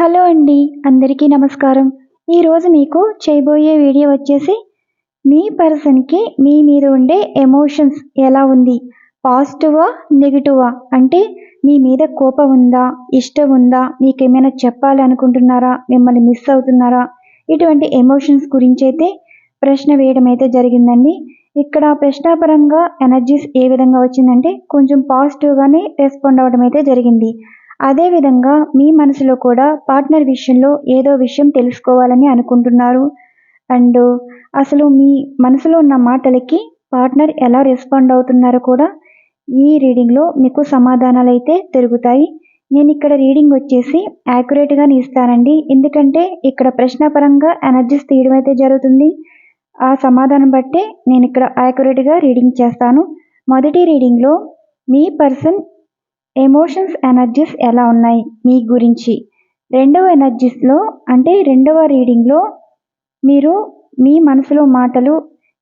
Hello అండి అందరికీ నమస్కారం. ఈరోజు మీకు చేయబోయే వీడియో వచ్చేసి మీ పర్సన్కి మీ మీద ఉండే ఎమోషన్స్ ఎలా ఉంది? పాజిటివా నెగిటివా? అంటే మీ మీద కోపం ఉందా? ఇష్టం ఉందా? మీకు ఏమైనా చెప్పాలనుకుంటున్నారా మిమ్మల్ని మిస్ అవుతున్నారా? ఇటువంటి ఎమోషన్స్ గురించి అయితే ప్రశ్న వేయడం అయితే జరిగిందండి. ఇక్కడ ప్రశ్నాపరంగా ఎనర్జీస్ ఏ విధంగా వచ్చిందంటే కొంచెం పాజిటివ్గానే రెస్పాండ్ అవ్వడం అయితే జరిగింది. అదేవిధంగా మీ మనసులో కూడా పార్ట్నర్ విషయంలో ఏదో విషయం తెలుసుకోవాలని అనుకుంటున్నారు. అండ్ అసలు మీ మనసులో ఉన్న మాటలకి పార్ట్నర్ ఎలా రెస్పాండ్ అవుతున్నారో కూడా ఈ రీడింగ్లో మీకు సమాధానాలు అయితే దొరుకుతాయి. నేను ఇక్కడ రీడింగ్ వచ్చేసి యాక్యురేట్గానే ఇస్తానండి. ఎందుకంటే ఇక్కడ ప్రశ్నపరంగా ఎనర్జీస్ తీయడం అయితే జరుగుతుంది. ఆ సమాధానం బట్టే నేను ఇక్కడ యాక్యురేట్గా రీడింగ్ చేస్తాను. మొదటి రీడింగ్లో మీ పర్సన్ ఎమోషన్స్ ఎనర్జీస్ ఎలా ఉన్నాయి మీ గురించి? రెండవ ఎనర్జీస్లో అంటే రెండవ రీడింగ్లో మీరు మీ మనసులో మాటలు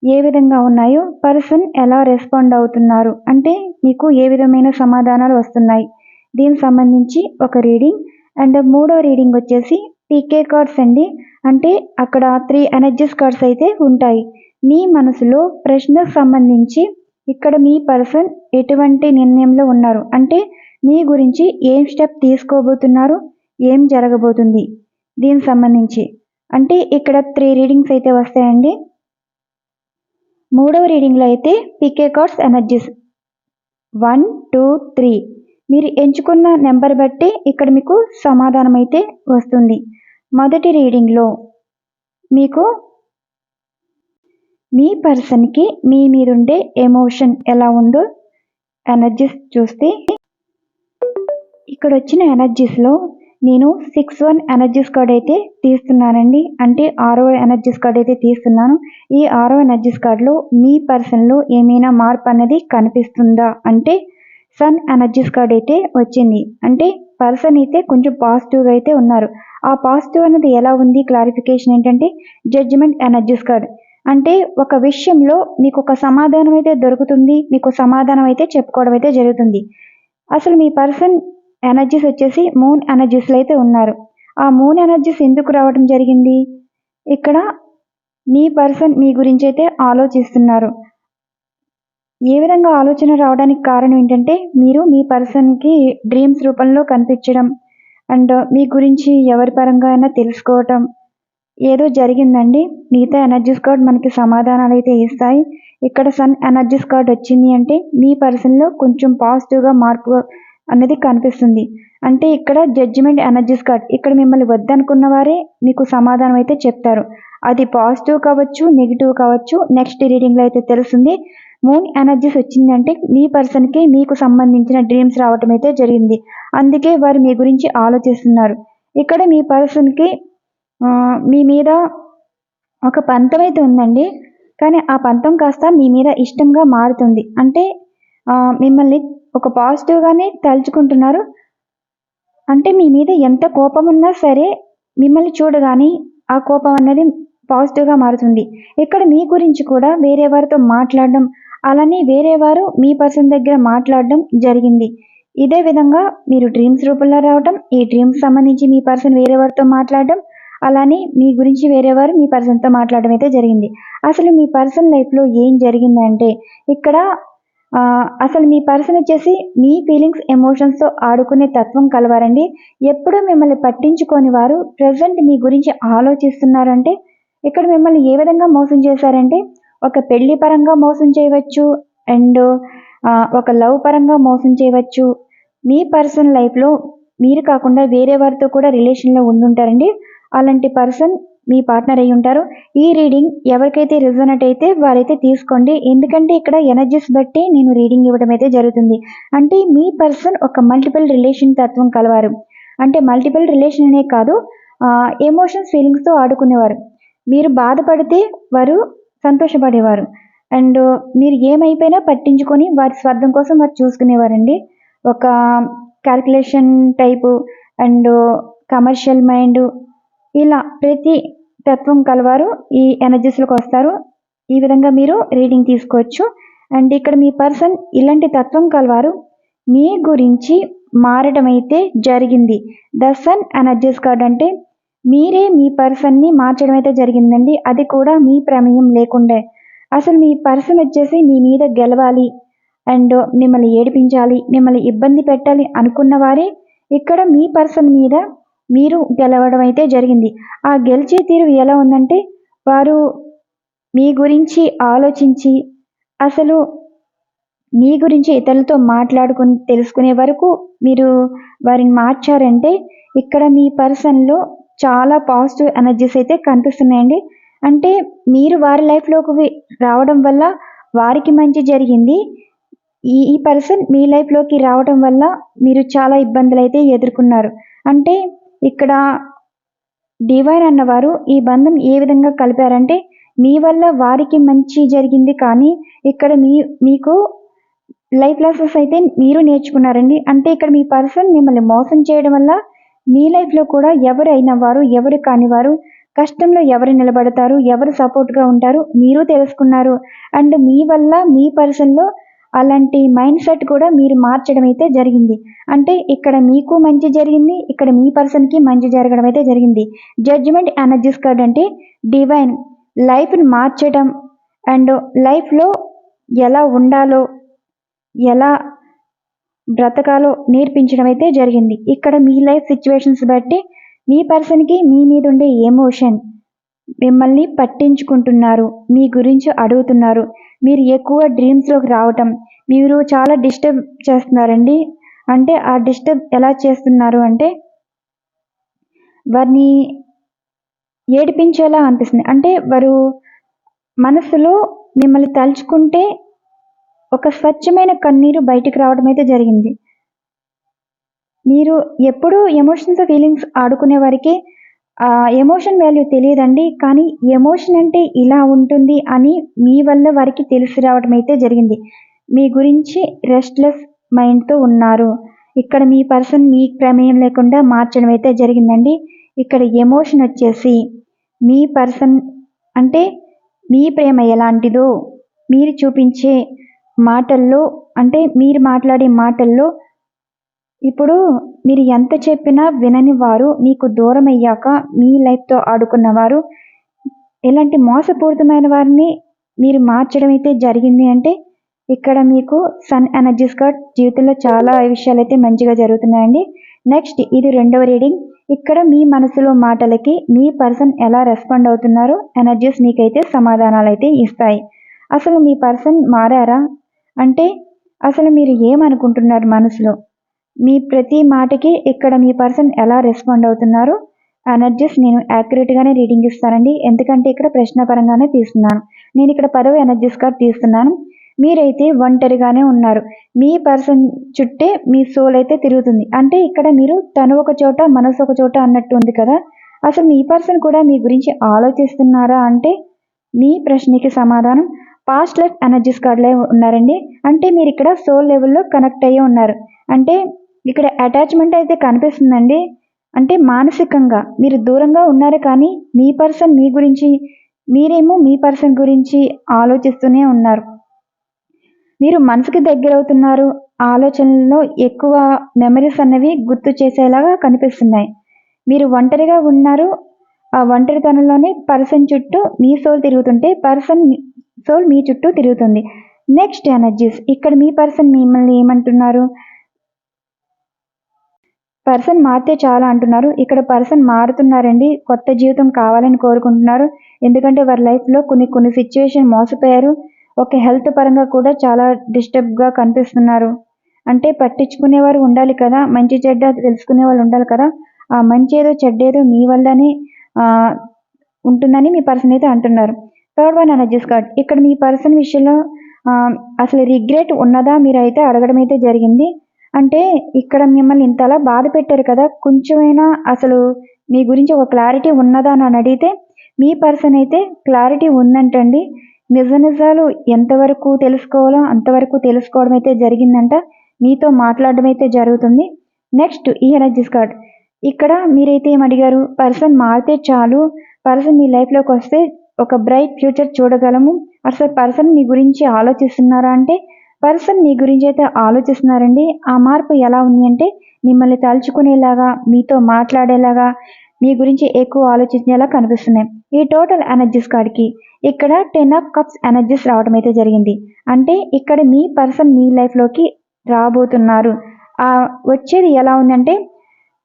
ఏ విధంగా ఉన్నాయో పర్సన్ ఎలా రెస్పాండ్ అవుతున్నారు? అంటే మీకు ఏ విధమైన సమాధానాలు వస్తున్నాయి? దీనికి సంబంధించి ఒక రీడింగ్ అండ్ మూడో రీడింగ్ వచ్చేసి పీకే కార్డ్స్ అండి. అంటే అక్కడ త్రీ ఎనర్జీస్ కార్డ్స్ అయితే ఉంటాయి. మీ మనసులో ప్రశ్నకు సంబంధించి ఇక్కడ మీ పర్సన్ ఎటువంటి నిర్ణయంలో ఉన్నారు? అంటే మీ గురించి ఏం స్టెప్ తీసుకోబోతున్నారు? ఏం జరగబోతుంది? దీనికి సంబంధించి. అంటే ఇక్కడ త్రీ రీడింగ్స్ అయితే వస్తాయండి. మూడవ రీడింగ్లో అయితే PK cards energies one two three. మీరు ఎంచుకున్న నెంబర్ బట్టి ఇక్కడ మీకు సమాధానం అయితే వస్తుంది. మొదటి రీడింగ్లో మీకు మీ పర్సన్కి మీ మీరుండే ఎమోషన్ ఎలా ఉందో ఎనర్జీస్ చూస్తే. ఇక్కడ వచ్చిన ఎనర్జీస్లో నేను సిక్స్ వన్ ఎనర్జీస్ కార్డ్ అయితే తీస్తున్నానండి. అంటే ఆరో ఎనర్జీస్ కార్డ్ అయితే తీస్తున్నాను. ఈ ఆరో ఎనర్జీస్ కార్డులో మీ పర్సన్లో ఏమైనా మార్పు అనేది కనిపిస్తుందా? అంటే సన్ ఎనర్జీస్ కార్డ్ అయితే వచ్చింది. అంటే పర్సన్ అయితే కొంచెం పాజిటివ్గా అయితే ఉన్నారు. ఆ పాజిటివ్ అనేది ఎలా ఉంది? క్లారిఫికేషన్ ఏంటంటే జడ్జిమెంట్ ఎనర్జీస్ కార్డ్. అంటే ఒక విషయంలో మీకు ఒక సమాధానం అయితే దొరుకుతుంది మీకు సమాధానం అయితే చెప్పుకోవడం అయితే జరుగుతుంది. అసలు మీ పర్సన్ ఎనర్జీస్ వచ్చేసి మూన్ ఎనర్జీస్లో అయితే ఉన్నారు. ఆ మూన్ ఎనర్జీస్ ఎందుకు రావడం జరిగింది? ఇక్కడ మీ పర్సన్ మీ గురించి అయితే ఆలోచిస్తున్నారు. ఏ విధంగా ఆలోచన రావడానికి కారణం ఏంటంటే మీరు మీ పర్సన్కి డ్రీమ్స్ రూపంలో కనిపించడం అండ్ మీ గురించి ఎవరి పరంగా అయినా తెలుసుకోవటం. ఏదో జరిగిందండి. మిగతా ఎనర్జీస్ కార్డ్ మనకి సమాధానాలు అయితే ఇస్తాయి. ఇక్కడ సన్ ఎనర్జీస్ కార్డ్ వచ్చింది అంటే మీ పర్సన్లో కొంచెం పాజిటివ్గా మార్పు అనేది కనిపిస్తుంది. అంటే ఇక్కడ జడ్జిమెంట్ ఎనర్జీస్ కార్డ్ ఇక్కడ మిమ్మల్ని వద్దనుకున్న వారే మీకు సమాధానం అయితే చెప్తారు. అది పాజిటివ్ కావచ్చు నెగిటివ్ కావచ్చు నెక్స్ట్ రీడింగ్లో అయితే తెలుస్తుంది. మూన్ ఎనర్జీస్ వచ్చిందంటే మీ పర్సన్కి మీకు సంబంధించిన డ్రీమ్స్ రావటం అయితే జరిగింది. అందుకే వారు మీ గురించి ఆలోచిస్తున్నారు. ఇక్కడ మీ పర్సన్కి మీ మీద ఒక పంతం అయితే ఉందండి. కానీ ఆ పంతం కాస్త మీ మీద ఇష్టంగా మారుతుంది. అంటే మిమ్మల్ని ఒక పాజిటివ్గానే తలుచుకుంటున్నారు. అంటే మీ మీద ఎంత కోపం ఉన్నా సరే మిమ్మల్ని చూడగానే ఆ కోపం అనేది పాజిటివ్గా మారుతుంది. ఇక్కడ మీ గురించి కూడా వేరే వారితో మాట్లాడడం అలానే వేరే వారు మీ పర్సన్ దగ్గర మాట్లాడడం జరిగింది. ఇదే విధంగా మీరు డ్రీమ్స్ రూపంలో రావడం ఈ డ్రీమ్స్ సంబంధించి మీ పర్సన్ వేరే వారితో మాట్లాడడం అలానే మీ గురించి వేరే వారు మీ పర్సన్తో మాట్లాడడం అయితే జరిగింది. అసలు మీ పర్సన్ లైఫ్లో ఏం జరిగిందంటే ఇక్కడ అసలు మీ పర్సన్ వచ్చేసి మీ ఫీలింగ్స్ ఎమోషన్స్తో ఆడుకునే తత్వం కలవారండి. ఎప్పుడూ మిమ్మల్ని పట్టించుకొని వారు ప్రజెంట్ మీ గురించి ఆలోచిస్తున్నారంటే ఇక్కడ మిమ్మల్ని ఏ విధంగా మోసం చేశారంటే ఒక పెళ్ళి పరంగా మోసం చేయవచ్చు అండ్ ఒక లవ్ పరంగా మోసం చేయవచ్చు. మీ పర్సన్ లైఫ్లో మీరు కాకుండా వేరే వారితో కూడా రిలేషన్లో ఉండుంటారండి. అలాంటి పర్సన్ మీ పార్ట్నర్ అయి ఉంటారు. ఈ రీడింగ్ ఎవరికైతే రిజనెట్ అయితే వారైతే తీసుకోండి. ఎందుకంటే ఇక్కడ ఎనర్జీస్ బట్టి నేను రీడింగ్ ఇవ్వడం అయితే జరుగుతుంది. అంటే మీ పర్సన్ ఒక మల్టిపుల్ రిలేషన్ తత్వం కలవారు. అంటే మల్టిపుల్ రిలేషన్ అనే కాదు ఎమోషన్స్ ఫీలింగ్స్తో ఆడుకునేవారు. మీరు బాధపడితే వారు సంతోషపడేవారు. అండ్ మీరు ఏమైపోయినా పట్టించుకొని వారి స్వార్థం కోసం వారు చూసుకునేవారండి. ఒక calculation type and commercial mind ఇలా ప్రతి తత్వం కలవారు ఈ ఎనర్జీస్లోకి వస్తారు. ఈ విధంగా మీరు రీడింగ్ తీసుకోవచ్చు. అండ్ ఇక్కడ మీ పర్సన్ ఇలాంటి తత్వం కలవారు. మీ గురించి మారడం అయితే జరిగింది. ద సన్ ఎనర్జీస్ కార్డ్ అంటే మీరే మీ పర్సన్ని మార్చడం అయితే జరిగిందండి. అది కూడా మీ ప్రమేయం లేకుండే. అసలు మీ పర్సన్ వచ్చేసి మీ మీద గెలవాలి. అండ్ మిమ్మల్ని ఏడిపించాలి మిమ్మల్ని ఇబ్బంది పెట్టాలి అనుకున్న వారే ఇక్కడ మీ పర్సన్ మీద మీరు గెలవడం అయితే జరిగింది. ఆ గెలిచే తీరు ఎలా ఉందంటే వారు మీ గురించి ఆలోచించి అసలు మీ గురించి ఇతరులతో మాట్లాడుకుని తెలుసుకునే వరకు మీరు వారిని మార్చారంటే ఇక్కడ మీ పర్సన్లో చాలా పాజిటివ్ ఎనర్జీస్ అయితే కనిపిస్తున్నాయండి. అంటే మీరు వారి లైఫ్లోకి రావడం వల్ల వారికి మంచి జరిగింది. ఈ ఈ పర్సన్ మీ లైఫ్లోకి రావడం వల్ల మీరు చాలా ఇబ్బందులు అయితే ఎదుర్కొన్నారు. అంటే ఇక్కడ డివైన్ అన్నవారు ఈ బంధం ఏ విధంగా కలిపారంటే మీ వల్ల వారికి మంచి జరిగింది కానీ ఇక్కడ మీ మీకు లైఫ్ లెసన్స్ అయితే మీరు నేర్చుకున్నారండి. అంటే ఇక్కడ మీ పర్సన్ మిమ్మల్ని మోసం చేయడం వల్ల మీ లైఫ్లో కూడా ఎవరు అయిన వారు ఎవరు కానివారు కష్టంలో ఎవరు నిలబడతారు ఎవరు సపోర్ట్గా ఉంటారు మీరు తెలుసుకున్నారు. అండ్ మీ వల్ల మీ పర్సన్లో అలాంటి మైండ్ సెట్ కూడా మీరు మార్చడం అయితే జరిగింది. అంటే ఇక్కడ మీకు మంచి జరిగింది ఇక్కడ మీ పర్సన్కి మంచి జరగడం అయితే జరిగింది. జడ్జిమెంట్ ఎనర్జీస్ కార్డ్ అంటే డివైన్ లైఫ్ని మార్చడం అండ్ లైఫ్లో ఎలా ఉండాలో ఎలా బ్రతకాలో నేర్పించడం అయితే జరిగింది. ఇక్కడ మీ లైఫ్ సిచ్యువేషన్స్ బట్టి మీ పర్సన్కి మీ మీద ఉండే ఎమోషన్ మిమ్మల్ని పట్టించుకుంటున్నారు. మీ గురించి అడుగుతున్నారు. మీరు ఎక్కువ డ్రీమ్స్లోకి రావటం. మీరు చాలా డిస్టర్బ్ చేస్తున్నారండి. అంటే ఆ డిస్టర్బ్ ఎలా చేస్తున్నారు అంటే వారిని ఏడిపించేలా అనిపిస్తుంది. అంటే వారు మనసులో మిమ్మల్ని తలుచుకుంటే ఒక స్వచ్ఛమైన కన్నీరు బయటికి రావడం అయితే జరిగింది. మీరు ఎప్పుడూ ఎమోషన్స్ ఫీలింగ్స్ ఆడుకునే వారికి ఎమోషన్ వాల్యూ తెలియదండి కానీ ఎమోషన్ అంటే ఇలా ఉంటుంది అని మీ వల్ల వారికి తెలిసి రావడం అయితే జరిగింది. మీ గురించి రెస్ట్లెస్ మైండ్తో ఉన్నారు. ఇక్కడ మీ పర్సన్ మీ ప్రమేయం లేకుండా మార్చడం అయితే జరిగిందండి. ఇక్కడ ఎమోషన్ వచ్చేసి మీ పర్సన్ అంటే మీ ప్రేమ ఎలాంటిదో మీరు చూపించే మాటల్లో అంటే మీరు మాట్లాడే మాటల్లో ఇప్పుడు మీరు ఎంత చెప్పినా వినని వారు మీకు దూరం అయ్యాక మీ లైఫ్తో ఆడుకున్న వారు ఇలాంటి మోసపూరితమైన వారిని మీరు మార్చడం అయితే జరిగింది అంటే ఇక్కడ మీకు సన్ ఎనర్జీస్ కార్డ్ జీవితంలో చాలా విషయాలు అయితే మంచిగా జరుగుతున్నాయండి. నెక్స్ట్ ఇది రెండవ రీడింగ్ ఇక్కడ మీ మనసులో మాటలకి మీ పర్సన్ ఎలా రెస్పాండ్ అవుతున్నారో ఎనర్జీస్ మీకైతే సమాధానాలు అయితే ఇస్తాయి. అసలు మీ పర్సన్ మారారా? అంటే అసలు మీరు ఏమనుకుంటున్నారు మనసులో? మీ ప్రతి మాటకి ఇక్కడ మీ పర్సన్ ఎలా రెస్పాండ్ అవుతున్నారు? ఎనర్జీస్ నేను యాక్యురేట్గానే రీడింగ్ ఇస్తానండి. ఎందుకంటే ఇక్కడ ప్రశ్న పరంగానే తీస్తున్నాను. నేను ఇక్కడ పదవ ఎనర్జీస్ కార్డ్ తీస్తున్నాను. మీరైతే ఒంటరిగానే ఉన్నారు. మీ పర్సన్ చుట్టే మీ సోల్ అయితే తిరుగుతుంది. అంటే ఇక్కడ మీరు తను ఒక చోట మనసు ఒక చోట అన్నట్టు ఉంది కదా. అసలు మీ పర్సన్ కూడా మీ గురించి ఆలోచిస్తున్నారా? అంటే మీ ప్రశ్నకి సమాధానం పాస్ట్ లైఫ్ ఎనర్జీస్ కార్డులో ఉన్నారండి. అంటే మీరు ఇక్కడ సోల్ లెవెల్లో కనెక్ట్ అయ్యి ఉన్నారు. అంటే ఇక్కడ అటాచ్మెంట్ అయితే కనిపిస్తుందండి. అంటే మానసికంగా మీరు దూరంగా ఉన్నారు కానీ మీ పర్సన్ మీ గురించి మీరేమో మీ పర్సన్ గురించి ఆలోచిస్తూనే ఉన్నారు. మీరు మనసుకి దగ్గరవుతున్నారు ఆలోచనల్లో ఎక్కువ మెమరీస్ అన్నవి గుర్తు చేసేలాగా కనిపిస్తున్నాయి. మీరు ఒంటరిగా ఉన్నారు ఆ ఒంటరితనంలోనే పర్సన్ చుట్టూ మీ సోల్ తిరుగుతుంటే పర్సన్ సోల్ మీ చుట్టూ తిరుగుతుంది. నెక్స్ట్ ఎనర్జీస్ ఇక్కడ మీ పర్సన్ మిమ్మల్ని ఏమంటున్నారు? పర్సన్ మారితే చాలా అంటున్నారు. ఇక్కడ పర్సన్ మారుతున్నారండి. కొత్త జీవితం కావాలని కోరుకుంటున్నారు. ఎందుకంటే వారి లైఫ్లో కొన్ని కొన్ని సిచ్యువేషన్ మోసపోయారు. ఒక హెల్త్ పరంగా కూడా చాలా డిస్టర్బ్గా కనిపిస్తున్నారు. అంటే పట్టించుకునేవారు ఉండాలి కదా. మంచి చెడ్డ తెలుసుకునే వాళ్ళు ఉండాలి కదా. ఆ మంచి ఏదో చెడ్డేదో మీ వల్లనే ఉంటుందని మీ పర్సన్ అయితే అంటున్నారు. థర్డ్ వన్ ఎనర్జీస్ కార్డ్ ఇక్కడ మీ పర్సన్ విషయంలో అసలు రిగ్రెట్ ఉన్నదా మీరు అయితే అడగడం అయితే జరిగింది. అంటే ఇక్కడ మిమ్మల్ని ఇంతలా బాధ పెట్టారు కదా కొంచెమైనా అసలు మీ గురించి ఒక క్లారిటీ ఉన్నదా అని అడిగితే మీ పర్సన్ అయితే క్లారిటీ ఉందంటండి. నిజ నిజాలు ఎంతవరకు తెలుసుకోవాలో అంతవరకు తెలుసుకోవడం అయితే జరిగిందంట. మీతో మాట్లాడడం అయితే జరుగుతుంది. నెక్స్ట్ ఈ ఎనర్జీస్ కార్డ్ ఇక్కడ మీరైతే ఏం అడిగారు పర్సన్ మారితే చాలు. పర్సన్ మీ లైఫ్లోకి వస్తే ఒక బ్రైట్ ఫ్యూచర్ చూడగలము. అసలు పర్సన్ మీ గురించి ఆలోచిస్తున్నారా అంటే పర్సన్ మీ గురించి అయితే ఆలోచిస్తున్నారండి? ఆ మార్పు ఎలా ఉంది అంటే మిమ్మల్ని తలుచుకునేలాగా మీతో మాట్లాడేలాగా మీ గురించి ఎక్కువ ఆలోచించేలా కనిపిస్తున్నాయి. ఈ టోటల్ ఎనర్జీస్ కార్డ్కి ఇక్కడ టెన్ ఆఫ్ కప్స్ ఎనర్జీస్ రావడం అయితే జరిగింది. అంటే ఇక్కడ మీ పర్సన్ మీ లైఫ్లోకి రాబోతున్నారు. ఆ వచ్చేది ఎలా ఉందంటే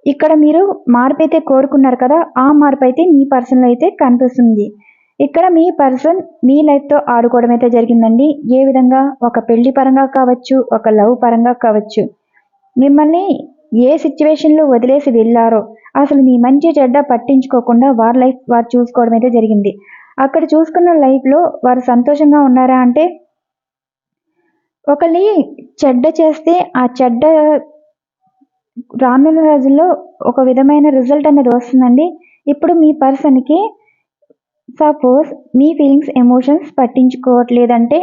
ఇక్కడ మీరు మార్పు అయితే కోరుకున్నారు కదా ఆ మార్పు అయితే మీ పర్సన్లో అయితే కనిపిస్తుంది. ఇక్కడ మీ పర్సన్ మీ లైఫ్తో ఆడుకోవడం అయితే జరిగిందండి. ఏ విధంగా? ఒక పెళ్ళి పరంగా కావచ్చు ఒక లవ్ పరంగా కావచ్చు. మిమ్మల్ని ఏ సిచ్యువేషన్లో వదిలేసి వెళ్ళారో అసలు మీ మంచి చెడ్డ పట్టించుకోకుండా వారి లైఫ్ వారు చూసుకోవడం అయితే జరిగింది. అక్కడ చూసుకున్న లైఫ్లో వారు సంతోషంగా ఉన్నారా అంటే ఒకళ్ళని చెడ్డ చేస్తే ఆ చెడ్డ రానున్న రోజుల్లో ఒక విధమైన రిజల్ట్ అనేది వస్తుందండి. ఇప్పుడు మీ పర్సన్కి సపోజ్ మీ ఫీలింగ్స్ ఎమోషన్స్ పట్టించుకోవట్లేదంటే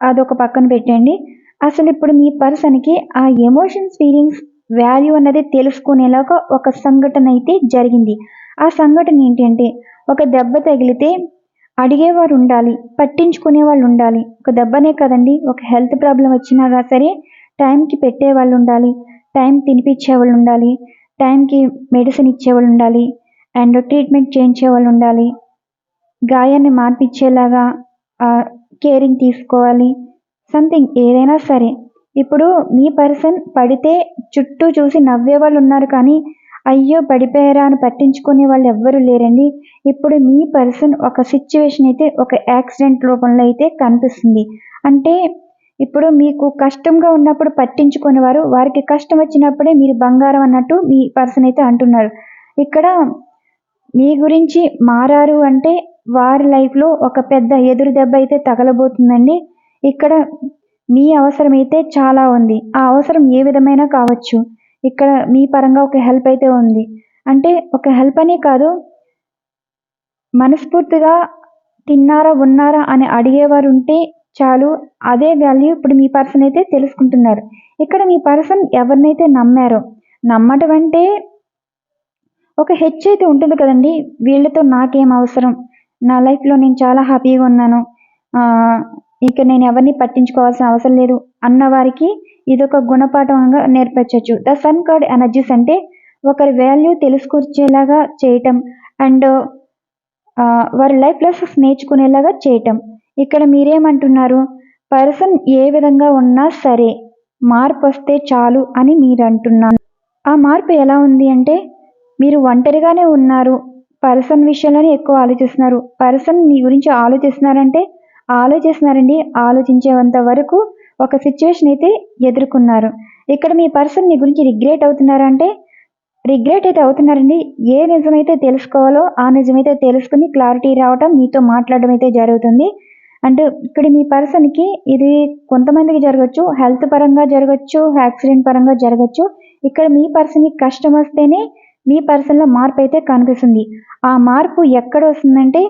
అదొక పక్కన పెట్టండి. అసలు ఇప్పుడు మీ పర్సన్కి ఆ ఎమోషన్స్ ఫీలింగ్స్ వాల్యూ అన్నది తెలుసుకునేలాగా ఒక సంఘటన అయితే జరిగింది. ఆ సంఘటన ఏంటంటే ఒక దెబ్బ తగిలితే అడిగేవారు ఉండాలి పట్టించుకునే వాళ్ళు ఉండాలి. ఒక దెబ్బనే కదండి ఒక హెల్త్ ప్రాబ్లం వచ్చినా సరే టైంకి పెట్టే వాళ్ళు ఉండాలి టైం తినిపించే వాళ్ళు ఉండాలి టైంకి మెడిసిన్ ఇచ్చేవాళ్ళు ఉండాలి అండ్ ట్రీట్మెంట్ చేయించే వాళ్ళు ఉండాలి. గాయాన్ని మార్పిచ్చేలాగా కేరింగ్ తీసుకోవాలి. సంథింగ్ ఏదైనా సరే. ఇప్పుడు మీ పర్సన్ పడితే చుట్టూ చూసి నవ్వే వాళ్ళు ఉన్నారు కానీ అయ్యో పడిపోయారా అని పట్టించుకునే వాళ్ళు ఎవ్వరూ లేరండి. ఇప్పుడు మీ పర్సన్ ఒక సిచ్యువేషన్ అయితే ఒక యాక్సిడెంట్ రూపంలో అయితే కనిపిస్తుంది. అంటే ఇప్పుడు మీకు కష్టంగా ఉన్నప్పుడు పట్టించుకునేవారు వారికి కష్టం వచ్చినప్పుడే మీరు బంగారం అన్నట్టు మీ పర్సన్ అయితే అంటున్నారు. ఇక్కడ మీ గురించి మారారు అంటే వారి లైఫ్లో ఒక పెద్ద ఎదురు దెబ్బ అయితే తగలబోతుందండి. ఇక్కడ మీ అవసరం అయితే చాలా ఉంది. ఆ అవసరం ఏ విధమైన కావచ్చు. ఇక్కడ మీ పరంగా ఒక హెల్ప్ అయితే ఉంది. అంటే ఒక హెల్ప్ అనే కాదు మనస్ఫూర్తిగా తిన్నారా ఉన్నారా అని అడిగేవారు ఉంటే చాలు. అదే వాల్యూ ఇప్పుడు మీ పర్సన్ అయితే తెలుసుకుంటున్నారు. ఇక్కడ మీ పర్సన్ ఎవరినైతే నమ్మారో నమ్మటం అంటే ఒక హెచ్ అయితే ఉంటుంది కదండి. వీళ్ళతో నాకేం అవసరం? నా లైఫ్లో నేను చాలా హ్యాపీగా ఉన్నాను. ఇక నేను ఎవరిని పట్టించుకోవాల్సిన అవసరం లేదు. అన్న వారికి ఇది ఒక గుణపాఠంగా నేర్పించవచ్చు ద సన్ కార్డ్ ఎనర్జీస్ అంటే ఒకరి వాల్యూ తెలుసుకొచ్చేలాగా చేయటం అండ్ వారి లైఫ్ లెసన్స్ నేర్చుకునేలాగా చేయటం. ఇక్కడ మీరేమంటున్నారు? పర్సన్ ఏ విధంగా ఉన్నా సరే మార్పు వస్తే చాలు అని మీరు అంటున్నారు ఆ మార్పు ఎలా ఉంది అంటే మీరు ఒంటరిగానే ఉన్నారు. పర్సన్ విషయంలోనే ఎక్కువ ఆలోచిస్తున్నారు. పర్సన్ మీ గురించి ఆలోచిస్తున్నారంటే ఆలోచిస్తున్నారండి. ఆలోచించేంత వరకు ఒక సిచ్యువేషన్ అయితే ఎదుర్కొన్నారు. ఇక్కడ మీ పర్సన్ మీ గురించి రిగ్రెట్ అవుతున్నారంటే రిగ్రెట్ అయితే అవుతున్నారండి. ఏ నిజమైతే తెలుసుకోవాలో ఆ నిజమైతే తెలుసుకుని క్లారిటీ రావటం మీతో మాట్లాడడం అయితే జరుగుతుంది. అండ్ ఇక్కడ మీ పర్సన్కి ఇది కొంతమందికి జరగచ్చు హెల్త్ పరంగా జరగచ్చు యాక్సిడెంట్ పరంగా జరగచ్చు. ఇక్కడ మీ పర్సన్కి కష్టం వస్తేనే మీ పర్సన్లో మార్పు అయితే కనిపిస్తుంది. ఆ మార్పు ఎక్కడ వస్తుందంటే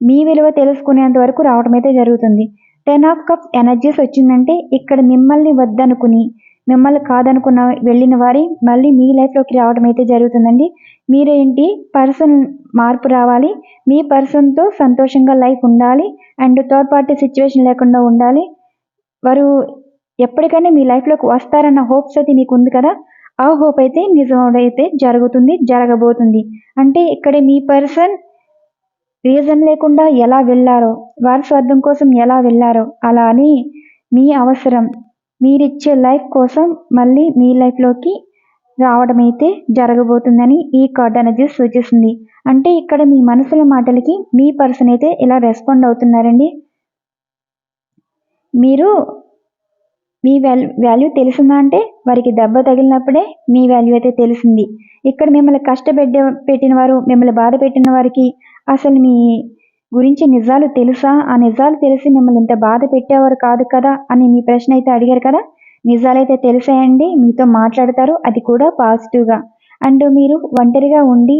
మీ విలువ తెలుసుకునేంత వరకు రావడం అయితే జరుగుతుంది. టెన్ ఆఫ్ కప్స్ ఎనర్జీస్ వచ్చిందంటే ఇక్కడ మిమ్మల్ని వద్దనుకుని మిమ్మల్ని కాదనుకున్న వెళ్ళిన వారి మళ్ళీ మీ లైఫ్లోకి రావడం అయితే జరుగుతుందండి. మీరేంటి? పర్సన్ మార్పు రావాలి. మీ పర్సన్తో సంతోషంగా లైఫ్ ఉండాలి. అండ్ థర్డ్ పార్టీ సిచ్యువేషన్ లేకుండా ఉండాలి. వారు ఎప్పటికైనా మీ లైఫ్లోకి వస్తారన్న హోప్స్ అయితే మీకు ఉంది కదా? ఆ హోప్ అయితే నిజమైతే జరుగుతుంది జరగబోతుంది. అంటే ఇక్కడ మీ పర్సన్ రీజన్ లేకుండా ఎలా వెళ్ళారో వారి స్వార్థం కోసం ఎలా వెళ్ళారో అలా అని మీ అవసరం. మీరిచ్చే లైఫ్ కోసం మళ్ళీ మీ లైఫ్లోకి రావడం అయితే జరగబోతుందని ఈ కార్డ్ అనేది సూచిస్తుంది. అంటే ఇక్కడ మీ మనసుల మాటలకి మీ పర్సన్ అయితే ఇలా రెస్పాండ్ అవుతున్నారండి. మీరు మీ వాల్యూ వాల్యూ తెలిసిందా అంటే వారికి దెబ్బ తగిలినప్పుడే మీ వాల్యూ అయితే తెలిసింది ఇక్కడ మిమ్మల్ని కష్టపెట్టే పెట్టిన వారు మిమ్మల్ని బాధ పెట్టిన వారికి అసలు మీ గురించి నిజాలు తెలుసా? ఆ నిజాలు తెలిసి మిమ్మల్ని ఇంత బాధ పెట్టేవారు కాదు కదా అని మీ ప్రశ్న అయితే అడిగారు కదా? నిజాలైతే తెలిసాయండి మీతో మాట్లాడతారు అది కూడా పాజిటివ్గా అండ్ మీరు ఒంటరిగా ఉండి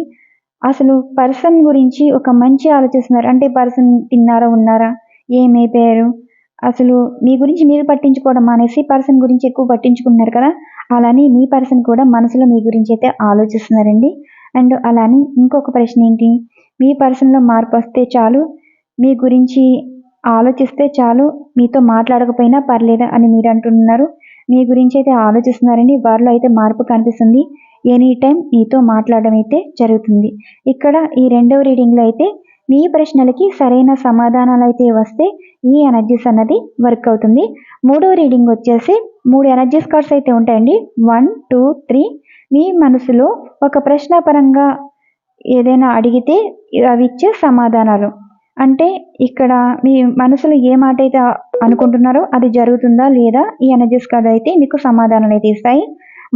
అసలు పర్సన్ గురించి ఒక మంచి ఆలోచిస్తున్నారు. అంటే పర్సన్ తిన్నారా ఉన్నారా? ఏమైపోయారు అసలు మీ గురించి మీరు పట్టించుకోవడం మానేసి పర్సన్ గురించి ఎక్కువ పట్టించుకుంటున్నారు కదా? అలానే మీ పర్సన్ కూడా మనసులో మీ గురించి అయితే ఆలోచిస్తున్నారండి. అండ్ అలానే ఇంకొక ప్రశ్న ఏంటి? మీ పర్సన్లో మార్పు వస్తే చాలు మీ గురించి ఆలోచిస్తే చాలు మీతో మాట్లాడకపోయినా పర్లేదు అని మీరు అంటున్నారు. మీ గురించి అయితే ఆలోచిస్తున్నారండి. వారిలో అయితే మార్పు కనిపిస్తుంది. ఎనీ టైం మీతో మాట్లాడడం అయితే జరుగుతుంది. ఇక్కడ ఈ రెండవ రీడింగ్లో అయితే మీ ప్రశ్నలకి సరైన సమాధానాలు అయితే వస్తే ఈ ఎనర్జీస్ అన్నది వర్క్ అవుతుంది. మూడో రీడింగ్ వచ్చేసి మూడు ఎనర్జీస్ కార్డ్స్ అయితే ఉంటాయండి. వన్ టూ త్రీ మీ మనసులో ఒక ప్రశ్న పరంగా ఏదైనా అడిగితే అవి ఇచ్చే సమాధానాలు. అంటే ఇక్కడ మీ మనసులో ఏ మాట అయితే అనుకుంటున్నారో అది జరుగుతుందా లేదా ఈ ఎనర్జీస్ కార్డ్ అయితే మీకు సమాధానాలు అయితే ఇస్తాయి.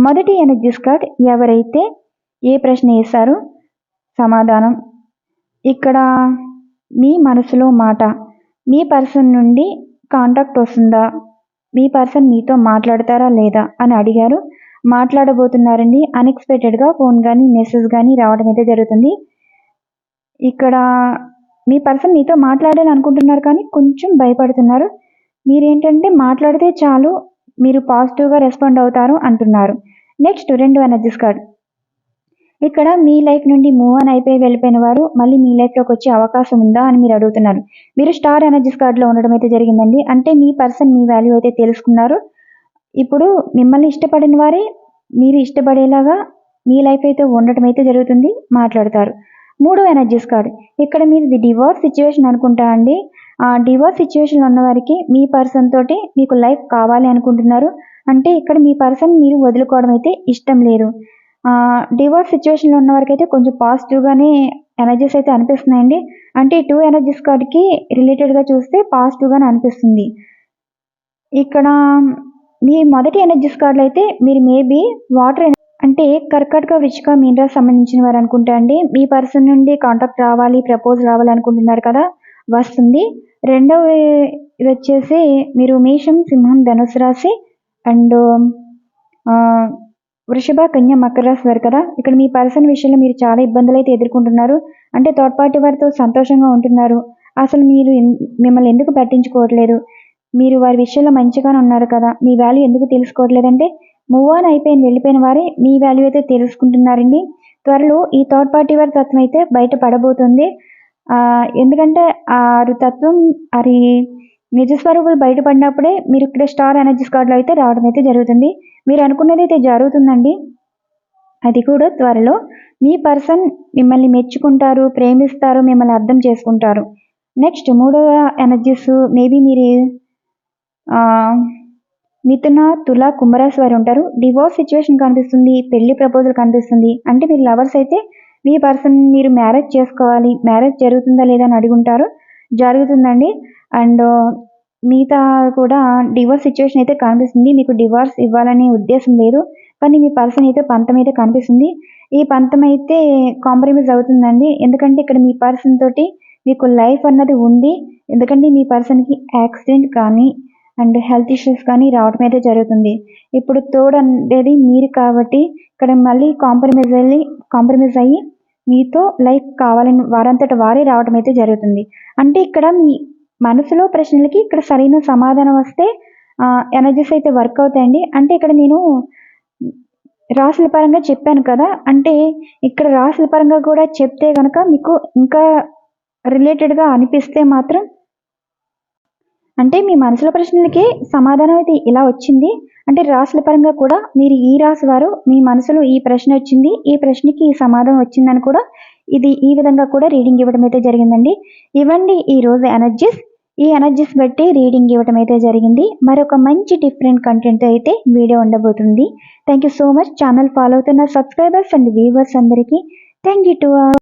మొదటి ఎనర్జీస్ కార్డ్ ఎవరైతే ఏ ప్రశ్న వేస్తారో సమాధానం ఇక్కడ మీ మనసులో మాట మీ పర్సన్ నుండి కాంటాక్ట్ వస్తుందా? మీ పర్సన్ మీతో మాట్లాడతారా లేదా అని అడిగారు. మాట్లాడబోతున్నారండి. అన్ఎక్స్పెక్టెడ్గా ఫోన్ కానీ మెసేజ్ కానీ రావడం అయితే జరుగుతుంది. ఇక్కడ మీ పర్సన్ మీతో మాట్లాడాలి అనుకుంటున్నారు కానీ కొంచెం భయపడుతున్నారు. మీరేంటంటే మాట్లాడితే చాలు మీరు పాజిటివ్గా రెస్పాండ్ అవుతారు అంటున్నారు. నెక్స్ట్ రెండు ఎనర్జీస్ కార్డ్. ఇక్కడ మీ లైఫ్ నుండి మూవ్ ఆన్ అయిపోయి వెళ్ళిపోయిన వారు మళ్ళీ మీ లైఫ్లోకి వచ్చే అవకాశం ఉందా అని మీరు అడుగుతున్నారు. మీరు స్టార్ ఎనర్జీస్ కార్డ్లో ఉండడం అయితే జరిగిందండి. అంటే మీ పర్సన్ మీ వాల్యూ అయితే తెలుసుకున్నారు. ఇప్పుడు మిమ్మల్ని ఇష్టపడిన వారే మీరు ఇష్టపడేలాగా మీ లైఫ్ అయితే ఉండటం అయితే జరుగుతుంది మాట్లాడతారు. మూడో ఎనర్జీస్ కార్డు. ఇక్కడ మీరు డివోర్స్ సిచ్యువేషన్ అనుకుంటా అండి. ఆ డివోర్స్ సిచ్యువేషన్లో ఉన్న వారికి మీ పర్సన్ తోటి మీకు లైఫ్ కావాలి అనుకుంటున్నారు. అంటే ఇక్కడ మీ పర్సన్ మీరు వదులుకోవడం అయితే ఇష్టం లేదు. డివోర్స్ సిచ్యువేషన్లో ఉన్న వారికి అయితే కొంచెం పాజిటివ్గానే ఎనర్జీస్ అయితే అనిపిస్తున్నాయండి. అంటే టూ ఎనర్జీస్ కార్డ్కి రిలేటెడ్గా చూస్తే పాజిటివ్గానే అనిపిస్తుంది. ఇక్కడ మీ మొదటి ఎనర్జీస్ కార్డులు అయితే మీరు మేబీ వాటర్ అంటే కర్కటక వృచ్చిక మీనరా సంబంధించిన వారు అనుకుంటా అండి. మీ పర్సన్ నుండి కాంటాక్ట్ రావాలి ప్రపోజ్ రావాలి అనుకుంటున్నారు కదా వస్తుంది. రెండవ ఇది వచ్చేసి మీరు మేషం సింహం ధనుసు రాశి అండ్ వృషభ కన్య మకర రాశి వారు కదా? ఇక్కడ మీ పర్సన్ విషయంలో మీరు చాలా ఇబ్బందులు అయితే ఎదుర్కొంటున్నారు. అంటే థర్డ్ పార్టీ వారితో సంతోషంగా ఉంటున్నారు. అసలు మీరు మిమ్మల్ని ఎందుకు పట్టించుకోవట్లేదు? మీరు వారి విషయంలో మంచిగానే ఉన్నారు కదా? మీ వాల్యూ ఎందుకు తెలుసుకోవట్లేదంటే మూవ్ ఆన్ అయిపోయిన వెళ్ళిపోయిన వారే మీ వాల్యూ అయితే తెలుసుకుంటున్నారండి. త్వరలో ఈ థర్డ్ పార్టీ వారి తత్వం అయితే బయట పడబోతుంది. ఎందుకంటే ఆ తత్వం అది నిజస్వరూపులు బయటపడినప్పుడే మీరు ఇక్కడ స్టార్ ఎనర్జీస్ కార్డులో అయితే రావడం అయితే జరుగుతుంది. మీరు అనుకున్నది అయితే జరుగుతుందండి. అది కూడా త్వరలో. మీ పర్సన్ మిమ్మల్ని మెచ్చుకుంటారు ప్రేమిస్తారు మిమ్మల్ని అర్థం చేసుకుంటారు. నెక్స్ట్ మూడవ ఎనర్జీస్ మేబీ మీరు మిథున తుల కుంభరాశి వారు ఉంటారు. డివోర్స్ సిచ్యువేషన్ కనిపిస్తుంది పెళ్ళి ప్రపోజల్ కనిపిస్తుంది. అంటే మీరు లవర్స్ అయితే మీ పర్సన్ మీరు మ్యారేజ్ చేసుకోవాలి మ్యారేజ్ జరుగుతుందా లేదా అని అడుగుంటారు జరుగుతుందండి. అండ్ uh, మిగతా కూడా డివోర్స్ సిచ్యువేషన్ అయితే కనిపిస్తుంది. మీకు డివోర్స్ ఇవ్వాలనే ఉద్దేశం లేదు. కానీ మీ పర్సన్ అయితే పంతం అయితే కనిపిస్తుంది. ఈ పంతం అయితే కాంప్రమైజ్ అవుతుందండి. ఎందుకంటే ఇక్కడ మీ పర్సన్ తోటి మీకు లైఫ్ అన్నది ఉంది. ఎందుకంటే మీ పర్సన్కి యాక్సిడెంట్ కానీ అండ్ హెల్త్ ఇష్యూస్ కానీ రావడం అయితే జరుగుతుంది. ఇప్పుడు తోడు అనేది మీరు కాబట్టి ఇక్కడ మళ్ళీ కాంప్రమైజ్ అయ్యి కాంప్రమైజ్ అయ్యి మీతో లైఫ్ కావాలని వారంతట వారే రావడం అయితే జరుగుతుంది. అంటే ఇక్కడ మీ మనసులో ప్రశ్నలకి ఇక్కడ సరైన సమాధానం వస్తే ఎనర్జీస్ అయితే వర్క్ అవుతాయండి. అంటే ఇక్కడ నేను రాసుల పరంగా చెప్పాను కదా అంటే ఇక్కడ రాసుల పరంగా కూడా చెప్తే కనుక మీకు ఇంకా రిలేటెడ్గా అనిపిస్తే మాత్రం అంటే మీ మనసులో ప్రశ్నలకి సమాధానం అయితే ఇలా వచ్చింది. అంటే రాసుల పరంగా కూడా మీరు ఈ రాశి వారు మీ మనసులో ఈ ప్రశ్న వచ్చింది ఈ ప్రశ్నకి ఈ సమాధానం వచ్చిందని కూడా ఇది ఈ విధంగా కూడా రీడింగ్ ఇవ్వడం అయితే జరిగిందండి. ఇవ్వండి ఈ రోజు ఎనర్జీస్ ఈ ఎనర్జీస్ బట్టి రీడింగ్ ఇవ్వటం అయితే జరిగింది. మరొక మంచి డిఫరెంట్ కంటెంట్ అయితే వీడియో ఉండబోతుంది. Thank you so much channel follow అవుతున్న సబ్స్క్రైబర్స్ అండ్ వ్యూవర్స్ అందరికీ. Thank you to